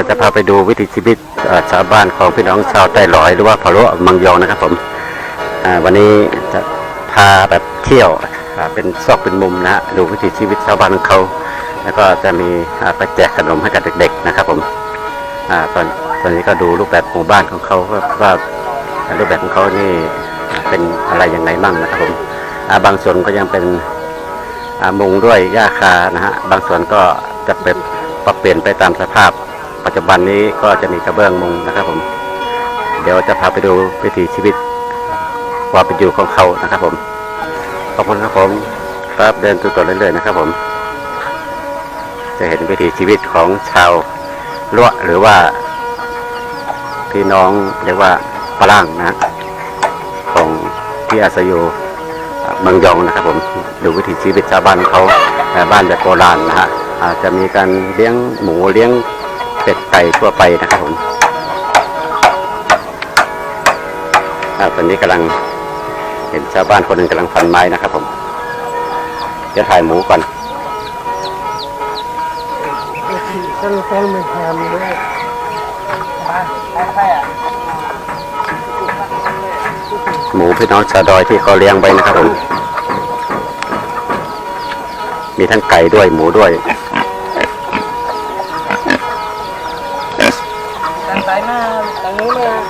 าจะพาไปดูวิถีชีวิตชาวบ้านของพี่น้องชาวใต้หลอยหรือว่าพะโล้มังยองนะครับผมวันนี้จะพาแบบเที่ยวเป็นซอกเป็นมุมนะฮะดูวิถีชีวิตชาวบ้านของเขา แล้วก็จะมีไปแจกขนมให้กับเด็ก ๆนะครับผมอตอนตอนนี้ก็ดูรูปแบบหมู่บ้านของเขาว่าว่ารูปแบบของเขานี่เป็นอะไรยังไงบ้างนะครับผมบางส่วนก็ยังเป็นมุงด้วยหญ้าคานะฮะบางส่วนก็จะเป็นปรับเปลี่ยนไปตามสภาพ ปัจจุบันนี้ก็จะมีกระเบื้องมุงนะครับผม เดี๋ยวจะพาไปดูวิถีชีวิตความเป็นอยู่ของเขานะครับผมขอบคุณครับผมครับเดินตัวต่อเรื่อยๆนะครับผม จะเห็นวิถีชีวิตของชาวล้วหรือว่าพี่น้องเรียกว่าฝรั่งนะของที่อาศัยอยู่เมืองยองนะครับผมดูวิถีชีวิตชาวบ้านเขาเอ่บ้านแบบโบราณนะฮะอาจจะมีการเลี้ยงหมูเลี้ยง เป็ดไก่ทั่วไปนะครับผมอตอนนี้กำลังเห็นชาวบ้านคนหนึ่งกำลังฟันไม้นะครับผมจะถ่ายหมูก่อนต้องต้องมาทำด้วยหมูพี่น้องชาวดอยที่เขาเลี้ยงไว้นะครับผม มีทั้งไก่ด้วยหมูด้วย ตั้งใจมาตั้งนู้นเลย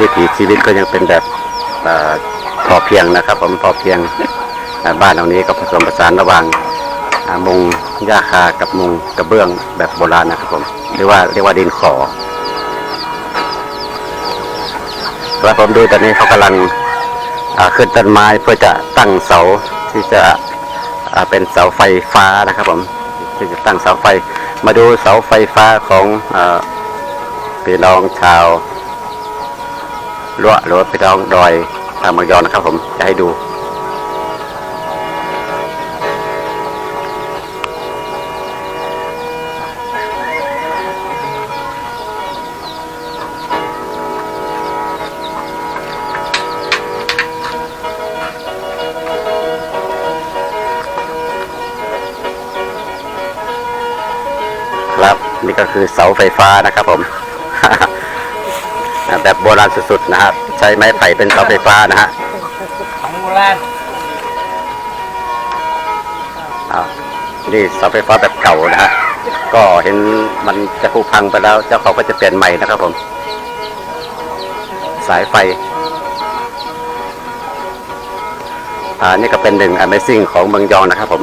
วิถีชีวิตก็ยังเป็นแบบอพอเพียงนะครับผมพอเพียงบ้านเหลังนี้ก็ผสมผสานระหว่างมุงหญ้าคากับมุงกระเบื้องแบบโบราณนะครับผมเรียกว่าเรียกว่าดินขอแล้วผมดูตอนนี้เขากำลัง ขึ้นต้นไม้เพื่อจะตั้งเสาที่จะเป็นเสาไฟฟ้านะครับผมที่จะตั้งเสาไฟมาดูเสาไฟฟ้าของอพี่น้องชาวรั้วหรือว่าพี่น้องดอยทางเมืองยอนนะครับผมจะให้ดู นี่ก็คือเสาไฟฟ้านะครับผม แบบโบราณสุดๆนะครับ ใช้ไม้ไผ่เป็นเสาไฟฟ้านะฮะของโบราณอ่านี่เสาไฟฟ้าแบบเก่านะฮะก็เห็นมันจะผุพังไปแล้ว เจ้าเขาก็จะเปลี่ยนใหม่นะครับผม สายไฟอ่านี่ก็เป็นหนึ่ง Amazing ของเมืองยองนะครับผม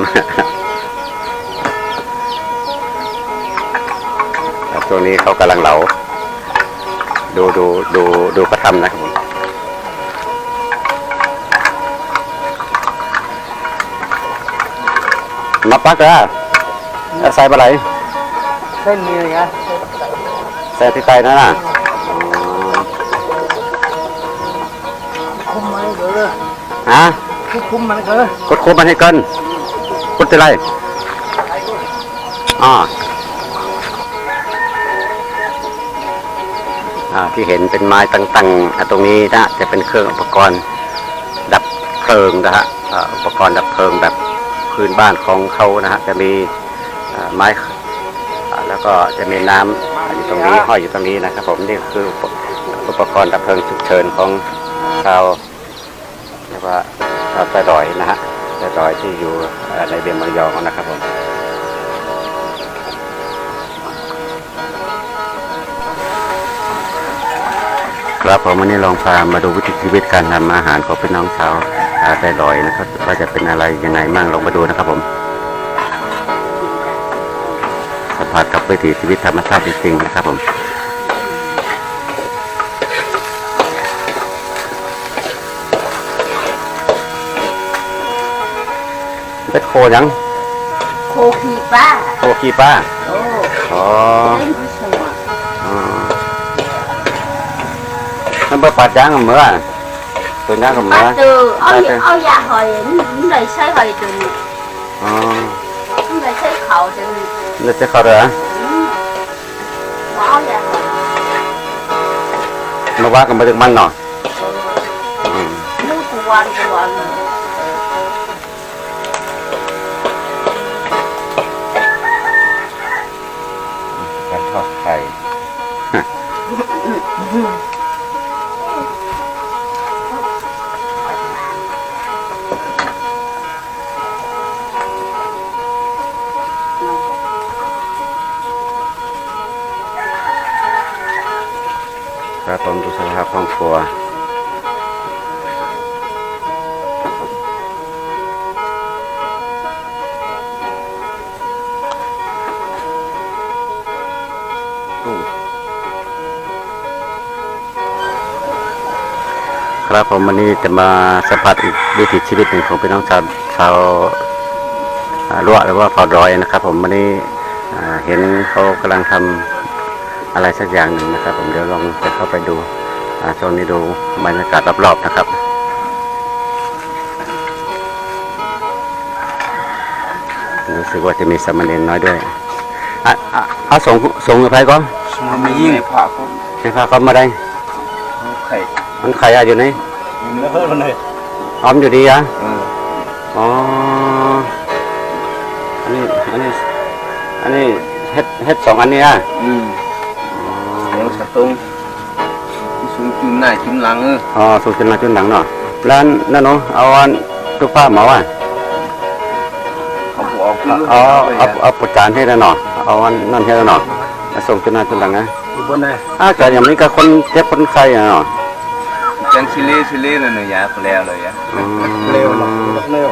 ช่วงนี้เขากำลังเหลา ดูดูดูดูกระทำนะครับผมมาปักอะแล้วใส่ปลาไหลเส้นนี้นะใส่ที่ไตนั่นน่ะคุมมันเกินฮะคุมมันเกินกดคุมมันให้เกินกดที่ไรอ๋อ ที่เห็นเป็นไม้ตั้งๆตรงนี้นะจะเป็นเครื่องอุปกรณ์ดับเพลิงนะฮะอุปกรณ์ดับเพลิงแบบพื้นบ้านของเขานะฮะจะมีไม้แล้วก็จะมีน้ำอยู่ตรงนี้ห้อยอยู่ตรงนี้นะครับ ผมนี่คืออุปกรณ์ดับเพลิงฉุกเฉินของชาวเรียกว่าชาวใต้ดอยนะฮะใต้ดอยที่อยู่ในเบียงมืองยองนะครับผม ครับผมวันนี้ลองพามาดูวิถีชีวิตการทำอาหารของพี่น้องชาวอ่าใต้ดอยนะครับว่าจะเป็นอะไรยังไงมั่งลองมาดูนะครับผมสัมผัสกับวิถีชีวิตธรรมชาติจริงๆนะครับผมเป็นโคยังโคคีป้าโคขี้ป้าโอ้อ๋อเล่นผู้ชมอ๋อ มันเปิดปัดยังกับเมื่อตัวนี้กับเมื่ป้าอ từ ôi ôi dạ hồi những lời xây hồi từ อ๋อ những lời xây khẩu từ นี่จะเข้าเรือ bỏ dạ hồi มาว่ากันมาถึงมันหน่อยอืมวันก ผมดูสภาพห้องครัวครับผมวันนี้จะมาสัมผัสอีกวิถีชีวิตหนึ่งของพี่น้องชาวชาวรั้วหรือว่าเผ่าดอยนะครับ ผมวันนี้เห็นเขากำลังทำ อะไรสักอย่างหนึ่งนะครับ ผมเดี๋ยวลองจะเข้าไปดูอ่าช่วงนี้ดูบรรยากาศรอบๆนะครับรู้สึกว่าจะมีสามเณรน้อยด้วยอะอะเอาส่งส่งไปก่อนมันไม่ยิ่งผ่าก็ให้พาเขามาได้ไข่มันใครอะอยู่ไหนยิงแล้วเพิ่มมันเลยออมอยู่ดีอะเอออ๋ออันนี้อันนี้อันนี้เฮ็ดเฮ็ดสองอันนี้อะอืม หน้าจุนหลังเอออ๋อส่งจนหลังจนหลังเนาะแล้วนั่นเนาะเอาอันตุ๊กผ้าหมาว่ะเขาบอกเอาเอาเอาเอาประจานให้แล้วเนาะเอาอันนั่นให้แล้วเนาะมาส่งจนหน้าจนหลังนะอยู่บนไหนอ้าวแต่อย่างนี้ก็คนเจ็บคนไข้อะเนาะจังชิเล่ชิเล่เลยเนี่ยยาเปล่าเลยยาอืมเร็วหรอกเร็ว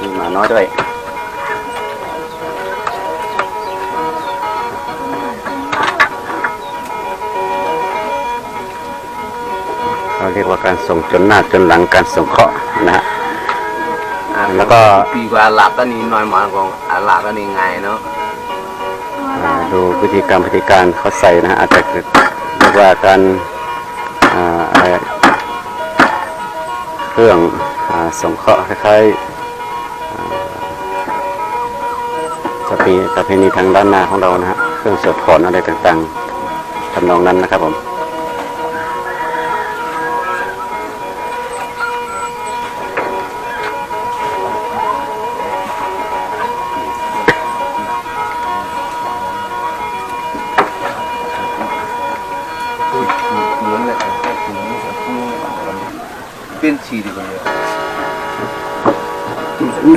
มีหมาน้อยด้วย เราเรียกว่าการส่งจนหน้าจนหลังการส่งเคราะห์นะฮะ แล้วก็ ปีกว่าหลับก็นี่น้อยมากกว่าหลับก็นี่ไงเนาะอ่าดูวิธีการพิธีการเขาใส่นะฮะอาจจะเกิดเรียกว่าการอ่าอะไรเครื่องอ่าส่งเคราะห์คล้ายๆอ่าประเพณีประเพณีทางด้านหน้าของเรานะฮะเครื่องสวดถอนอะไรต่างๆทำนองนั้นนะครับผม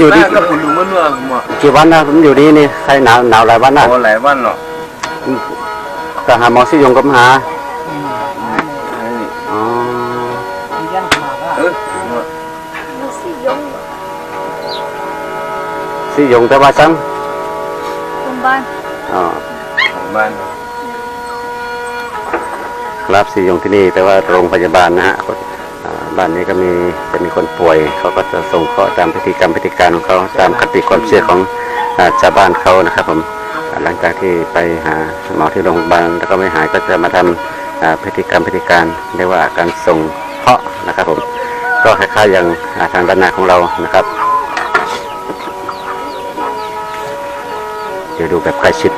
อยู่ที่แม่ก็ผมดูเมื่อเมื่อผมอะกี่วันนะผมอยู่นี่นี่ใครหนาวหนาวหลายวันนะโอ้หลายวันเนาะก็หาหมอสิยงก็มาหาอ๋อเออสิยงสิยงแต่ว่าซ้ตรงบ้านำอ๋อของบ้านครับสิยงที่นี่แต่ว่าโรงพยาบาลนะฮะอ่า บ้านนี้ก็มีจะมีคนป่วย เขาก็จะส่งเคราะห์ตามพิธีกรรมพิธีการของเขาตามคติความเชื่อของชาวบ้านเขานะครับ ผมหลังจากที่ไปหาหมอที่โรงพยาบาลแล้วก็ไม่หายก็จะมาทำอ่าพิธีกรรมพิธีการเรียกว่าการส่งเคราะห์นะครับ ผมก็คล้ายๆอย่างทางด้านหน้าของเรานะครับเดี๋ยวดูแบบใกล้ชิด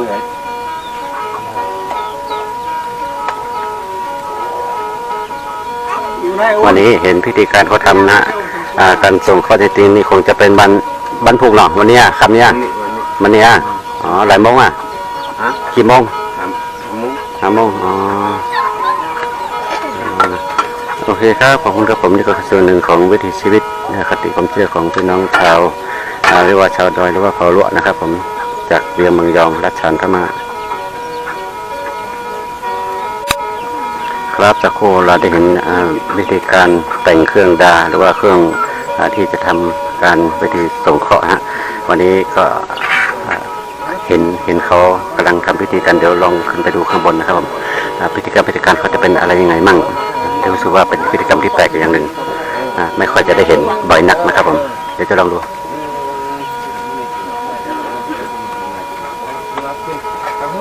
ผมป่วยอยู่ในวันนี้เห็นพิธีการเขาทำนะอ่าการส่งข้อเท็จจริงนี่คงจะเป็นบันบันพุกเนาะวันเนี้ยคำเนี้ยวันนี้วันนี้วันเนี้ยอ๋อหลายโมงอะฮะกี่โมงทำมุ้งห้าโมงอ๋ออ่าโอเคครับขอบคุณครับผมนี่ก็คือส่วนหนึ่งของวิถีชีวิตนะคติความเชื่อของพี่น้องชาวอ่าเรียกว่าชาวดอยหรือว่าเผ่าลวนะครับผม จากเวียงเมืองยองรัชฉานพม่าครับจากโคเราได้เห็นวิธีการแต่งเครื่องดาหรือว่าเครื่องอที่จะทำการวิธีส่งเคราะห์ฮะวันนี้ก็เห็นเห็นเขากำลังทำพิธีกันเดี๋ยวลองขึ้นไปดูข้างบนนะครับผมพิธีกรรมพิธีการเขาจะเป็นอะไรยังไงมั่งเดี๋ยวรู้สึกว่าเป็นพิธีกรรมที่แปลกอย่างหนึ่งไม่ค่อยจะได้เห็นบ่อยนักนะครับผมเดี๋ยวจะลองดู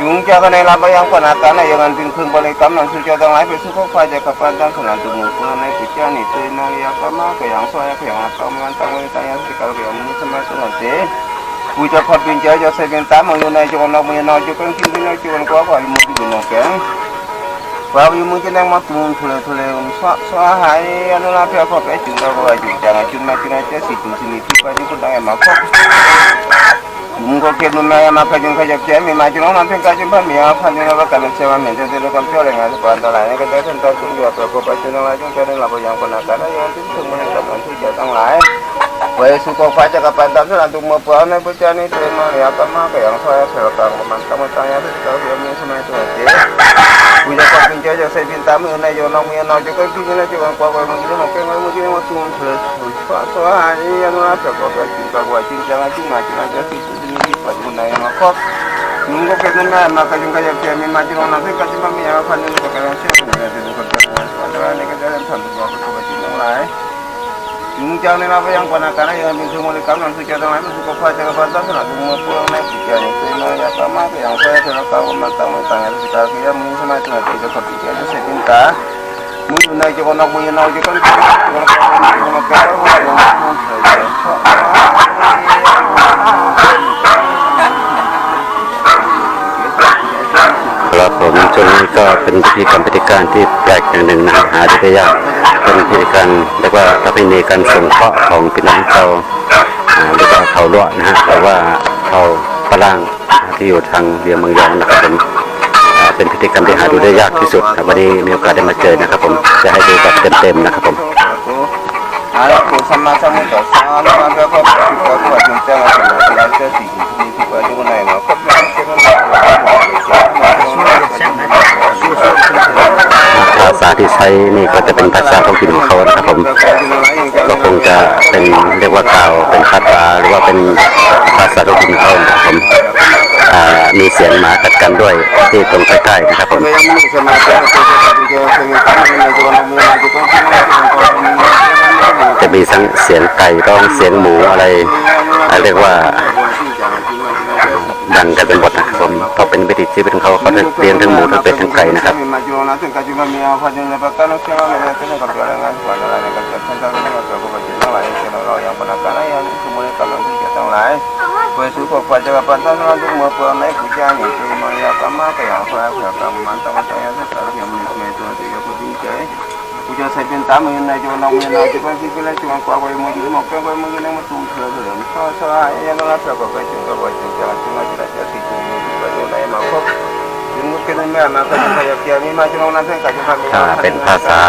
จุงเจ้าก็ในรับยังปนาการในยังอันเป็นพึ่งบริกรรมหลังสุดเจ้าทั้งหลาไปสู้ข้อควายจะกับปันตั้งขนาดตัวมือเพื่อในปิจจานี่ตืนายกรมาก็ยังซอยก็ยังกรรมมันตั้งไว้ตั้งยังสิกาเรียนมุสมาสนันเจกูจะพอดเป็นเจ้าจะเสเป็นตามมึงอยู่ในจงนอกมีงนอนจุกันกินที่นอนจุกันกว่าก็อยมือยู่นอกแก่กว่อยู่มึงจะนั่งมาตูนทุเลทุเลงสวะสวหายอนุลาเพียพอไปจุดเราก็จุดจังจุดมาจุดนั้นเจ้สิจุดสิมีที่ไปที่คนต่งมาคบ ngoke nuna ya makajin kaja kya mi majin ona pin kajin ba mi afa ni ba kana cewa me de de kan pole ngal ko anda la ne ka de ta ku ya ko ko pacin la jin ka la bo yang kona kana ya tin tu mun ta kan tu ja tang lai wae su ko faja ka pan tam sa tu mo pa ne bu cha ni te ma ya ka ma ka yang saya saya ka ko man ka ma ta ya de ta ya mi sama itu ate Kuya ka pin ja ja pin yo no mi no ko ko mo ke mo tu mo ya no ko ka wa ma ma ja ti paguna yung akot. Nung ko kaya na nakayong kaya kaya may mami yung apan yung kaya siya. Kasi dito kaya mas padala na kaya yung sambil ko ako kasi nung lai. Apa yang panakana yang minum oleh kami yang suka dengan kami suka pacar kepada sana semua pulang naik tiga yang semua yang saya sudah tahu matang matang itu sekali mungkin sama itu nanti dapat. Mungkin naik kalau nak punya naik kalau kalau ko na ko na kaya mo yung mo ครับผมช่วงนี้ก็เป็นพิธีกรรมพิธีการที่แปลกอย่างหนึ่งนะหาได้ยากเป็นพิธีการเรียกว่าประเพณีการส่งเคราะห์ของพี่น้องชาวอ่าเรียกว่าเขาล้วนะฮะหรือว่าเขาฝรั่งที่อยู่ทางเวียงเมืองยองนะครับผมเป็นพิธีกรรมที่หาดูได้ยากที่สุดครับวันนี้มีโอกาสได้มาเจอนะครับผมจะให้ดูแบบเต็มๆนะครับผม Anak ko sama sama to sa ano ang ko ko ko ko yung tama sa mga sa si si si pa yung na no ko pa ko na ภาษาที่ ใช้นี่ก็จะเป็นภาษาท้องถิ่นของเขานะครับผมก็คงจะเป็นเรียกว่ากล่าวเป็นคาถาหรือว่าเป็นภาษาท้องถิ่นของเขานะครับผมอ่ามีเสียงหมากัดกันด้วยที่ตรงใกล้ๆนะครับผมจะมีทั้งเสียงไก่ร้องเสียงหมูอะไรเรียกว่า กันกันเป็นบทนะครับผมเพราเป็นวิถีชีวิตของเขาเขาเลี้ยงทั้งหมูทั้งเป็ดทั้งไก่นะครับกปัจจัปันทันวันทุกเมื่อเพื่อในกุญแจนี้คือมยากรรมะาพระพระกมองใช้ว์มีเที่จะพูงใจ puja sabin tamu yana jo na mu yana ji banki kula ci wan kwakwai mu ji เป็นมาก็ค่ะเป็นภาษา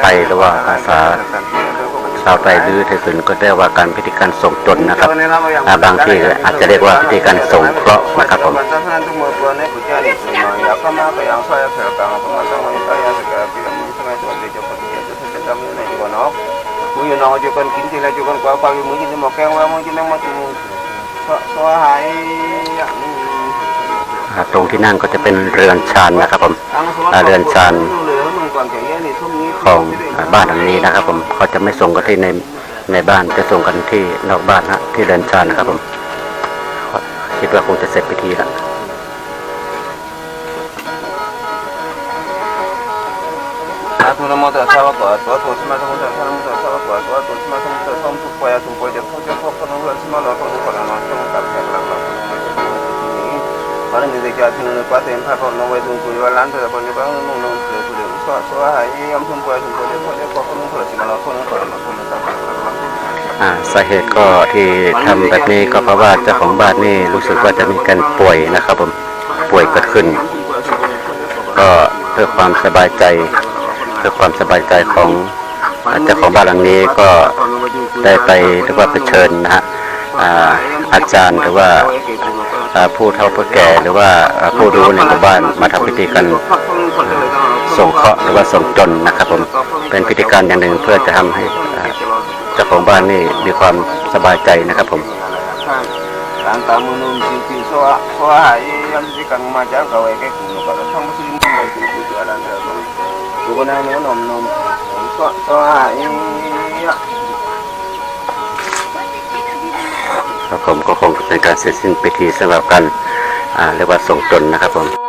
ไทยหรือว่าภาษาชาวไทยหรือไทยอื่นก็เรียกว่าการพิธีการส่งจนนะครับบางที่อาจจะเรียกว่าพิธีการส่งเคราะห์นะครับผมมือยู่นอจุกันกินทีไรจุกันกว่าความมือกินจะหมอกแก้วว่ามือจะนั่งมาจุกสวายอย่างนี้ ตรงที่นั่งก็จะเป็นเรือนชานนะครับผมเรือนชานของบ้านหลังนี้นะครับผมเขาจะไม่ส่งกันที่ในในบ้านจะส่งกันที่นอกบ้านฮะที่เรือนชานนะครับผมคิดว่าคงจะเสร็จพิธีแล้ว อปาเต็มพระพรมวัดุงกุยวันล้านเถิดบนยุบังนุ่งนุ่งเถิดผู้อสวะหายยมทุนปวยทุนปวยเดือเดือดปวยนุ่งเถิดสิมันเอาคนนุ่งเถิมาคนนุ่งเถิอาสาเหตุก็ที่ทำแบบนี้ก็เพราะว่าเจ้าของบ้านนี่รู้สึกว่าจะมีการป่วยนะครับผมป่วยเกิดขึ้น ก็เพื่อความสบายใจเพื่อความสบายใจของเจ้าของบ้านหลังนี้ก็ได้ไปเรียกว่าไปเชิญนะฮะ อาจารย์หรือว่าผู้เฒ่าผู้แก่หรือว่าผู้รู้ในหมู่บ้านมาทำพิธีกันส่งเคราะห์หรือว่าส่งจนนะครับผมเป็นพิธีการอย่างหนึ่งเพื่อจะทำให้เจ้าของบ้านนี่มีความสบายใจนะครับผม Tanta munum titi soa soa hai yang di kang majang kawe ke kuno kada sang musim mun ku ku jalan da ba. Ku na no nom nom soa soa hai ya ครับผมก็คงเป็นการเสร็จสิ้นพิธีสำหรับการเรียกว่าส่งตนนะครับผม